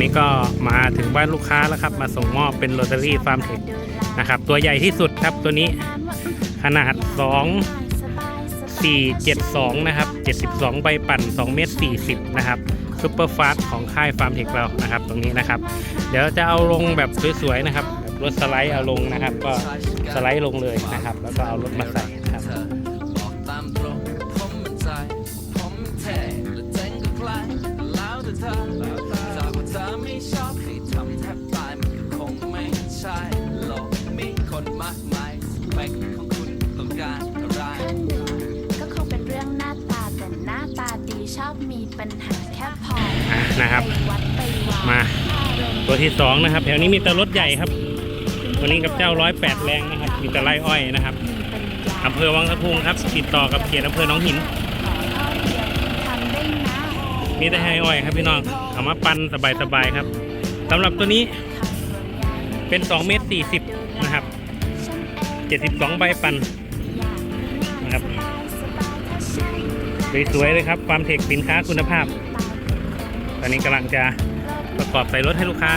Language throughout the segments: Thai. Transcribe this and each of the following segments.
นี่ก็มาถึงบ้านลูกค้าแล้วครับ มาส่งมอบเป็นโรตารี่ฟาร์มเทคนะครับ ตัวใหญ่ที่สุดครับตัวนี้ขนาด 2 4 7 2 นะครับ 72 ใบปั่น 2 เมตร 40 นะครับซุปเปอร์ฟาสของค่ายฟาร์มเทคเรานะครับ ตรงนี้นะครับ เดี๋ยวจะเอาลงแบบสวยๆนะครับแบบรถสไลด์เอาลงนะครับ ก็สไลด์ลงเลยนะครับ แล้วก็เอารถมาใส่นะครับ มีปัญหาแค่พออะนะครับไปวัดไปวามาอารมณ์ตัวที่สองนะครับ แถวนี้มีแต่รถใหญ่ครับ วันนี้กับเจ้าร้อยแปดแรงนะครับ มีแต่ไร่อ้อยนะครับมีปัญญาอำเภอวังสะพุงครับ ติดต่อกับเขตอำเภอหนองหินขอข้อเดียวทำได้นะมีแต่ไร่อ้อยครับพี่น้องเอามาปั่นสบายๆครับสำหรับตัวนี้เป็น2เมตร40นะครับ72ใบปั่น สวยๆเลยครับความเทคสินค้าคุณภาพ ตอนนี้กำลังจะประกอบใส่รถให้ลูกค้า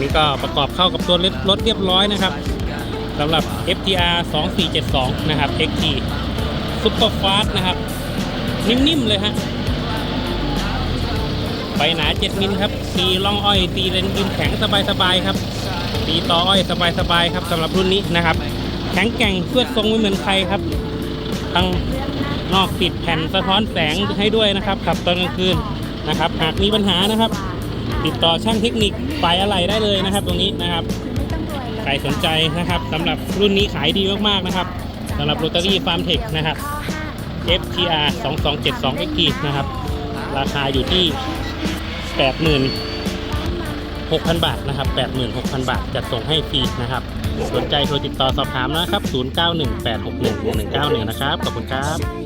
นี่ก็ประกอบเข้ากับตัวรถเรียบร้อยนะครับสำหรับ FTR 2472 นะครับ XT Super Fast นะครับ นิ่มๆเลยฮะใบหนา 7 มิลครับตีล่องอ้อย ตีเลนดินแข็งสบายๆครับ ตีต่ออ้อยสบายๆครับสำหรับรุ่นนี้นะครับ แข็งแกร่งเพื่อทรงไม่เหมือนใครครับ ทั้งนอกติดแผ่นสะท้อนแสงให้ด้วยนะครับ ขับตอนกลางคืนนะครับ หากมีปัญหานะครับ ติดต่อช่างเทคนิคฝ่ายอะไหล่ได้เลยนะครับ ตรงนี้นะครับใครสนใจนะครับสำหรับรุ่นนี้ขายดีมากๆนะครับสำหรับโรตารี่ฟาร์มเทคนะครับ FTR 2272 XT นะครับ ราคาอยู่ที่86,000 บาทนะครับ 86,000 บาทจัดส่งให้ฟรีนะครับ สนใจโทรติดต่อสอบถามนะครับ 0918611191 นะครับ ขอบคุณครับ